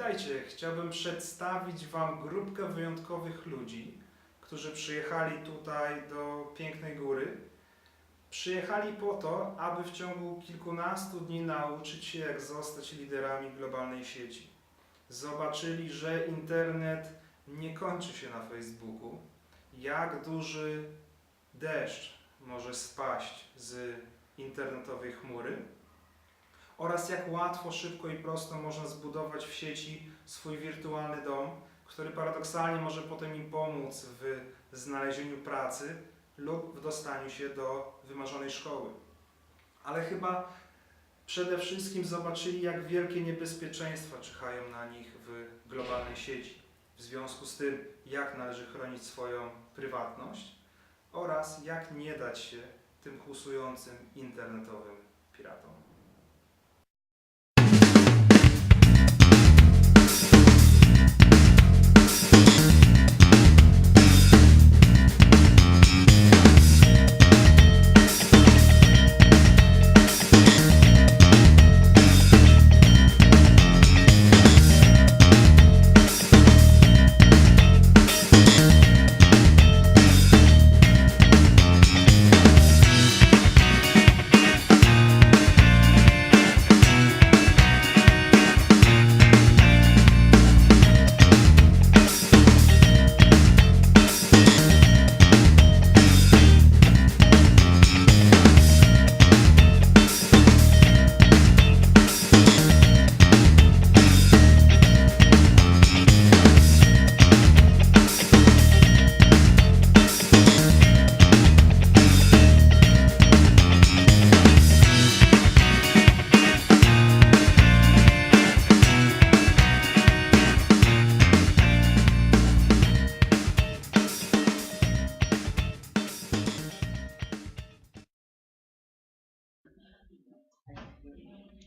Witajcie, chciałbym przedstawić Wam grupkę wyjątkowych ludzi, którzy przyjechali tutaj do Pięknej Góry. Przyjechali po to, aby w ciągu kilkunastu dni nauczyć się, jak zostać liderami globalnej sieci. Zobaczyli, że internet nie kończy się na Facebooku, jak duży deszcz może spaść z internetowej chmury oraz jak łatwo, szybko i prosto można zbudować w sieci swój wirtualny dom, który paradoksalnie może potem im pomóc w znalezieniu pracy lub w dostaniu się do wymarzonej szkoły. Ale chyba przede wszystkim zobaczyli, jak wielkie niebezpieczeństwa czyhają na nich w globalnej sieci. W związku z tym, jak należy chronić swoją prywatność oraz jak nie dać się tym kłusującym internetowym piratom.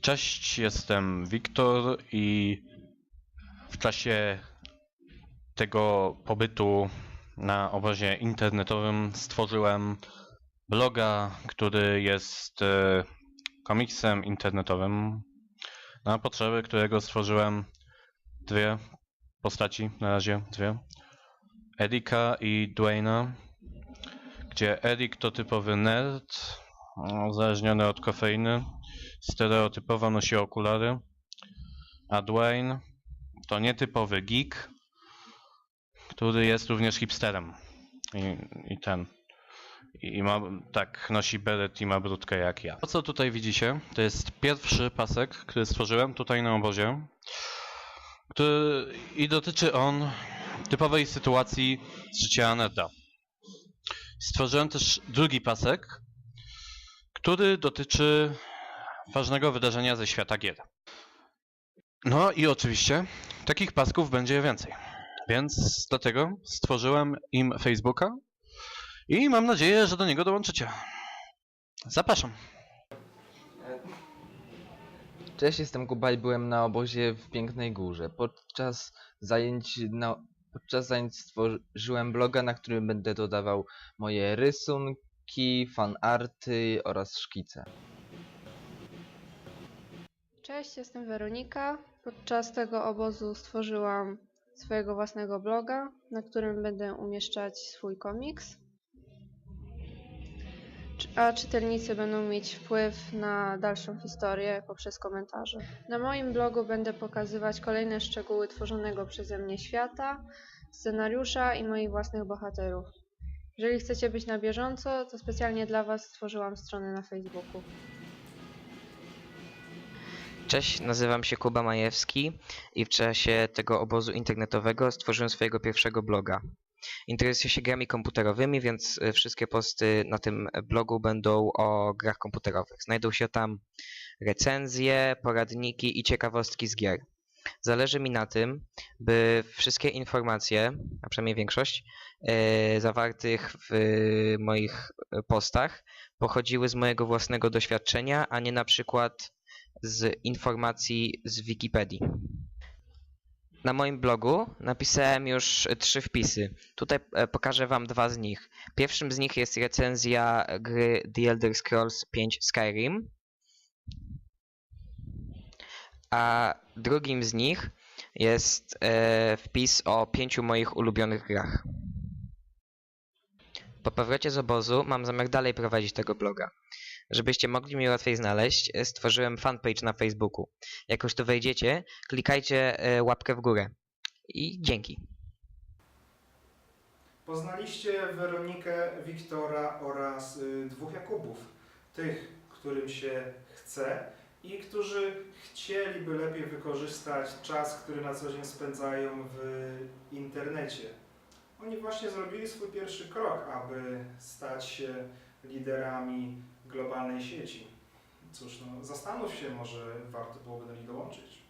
Cześć, jestem Wiktor i w czasie tego pobytu na obozie internetowym stworzyłem bloga, który jest e, komiksem internetowym, na potrzeby którego stworzyłem dwie postaci, na razie dwie. Erika i Dwayna, gdzie Erik to typowy nerd, no, uzależniony od kofeiny, stereotypowo nosi okulary, a Dwayne to nietypowy geek, który jest również hipsterem. I, i ten. I ma, tak, nosi beret i ma brudkę jak ja. To, co tutaj widzicie, to jest pierwszy pasek, który stworzyłem tutaj na obozie. Który, I dotyczy on typowej sytuacji z życia nerda. Stworzyłem też drugi pasek, który dotyczy ważnego wydarzenia ze świata gier. No i oczywiście takich pasków będzie więcej. Więc dlatego stworzyłem im Facebooka i mam nadzieję, że do niego dołączycie. Zapraszam. Cześć, jestem Kuba i byłem na obozie w Pięknej Górze. Podczas zajęć, na, podczas zajęć stworzyłem bloga, na którym będę dodawał moje rysunki, fanarty oraz szkice. Cześć, jestem Weronika. Podczas tego obozu stworzyłam swojego własnego bloga, na którym będę umieszczać swój komiks. A czytelnicy będą mieć wpływ na dalszą historię poprzez komentarze. Na moim blogu będę pokazywać kolejne szczegóły tworzonego przeze mnie świata, scenariusza i moich własnych bohaterów. Jeżeli chcecie być na bieżąco, to specjalnie dla Was stworzyłam stronę na Facebooku. Cześć, nazywam się Kuba Majewski i w czasie tego obozu internetowego stworzyłem swojego pierwszego bloga. Interesuję się grami komputerowymi, więc y, wszystkie posty na tym blogu będą o grach komputerowych. Znajdą się tam recenzje, poradniki i ciekawostki z gier. Zależy mi na tym, by wszystkie informacje, a przynajmniej większość, y, zawartych w y, moich y, postach pochodziły z mojego własnego doświadczenia, a nie na przykład z informacji z Wikipedii. Na moim blogu napisałem już trzy wpisy. Tutaj e, pokażę Wam dwa z nich. Pierwszym z nich jest recenzja gry The Elder Scrolls 5 Skyrim. A drugim z nich jest e, wpis o pięciu moich ulubionych grach. Po powrocie z obozu mam zamiar dalej prowadzić tego bloga. Żebyście mogli mnie łatwiej znaleźć, e, stworzyłem fanpage na Facebooku. Jak już tu wejdziecie, klikajcie e, łapkę w górę. I dzięki. Poznaliście Weronikę, Wiktora oraz y, dwóch Jakubów. Tych, którym się chce i którzy chcieliby lepiej wykorzystać czas, który na co dzień spędzają w internecie. Oni właśnie zrobili swój pierwszy krok, aby stać się liderami globalnej sieci. Cóż, no, zastanów się, może warto byłoby do nich dołączyć.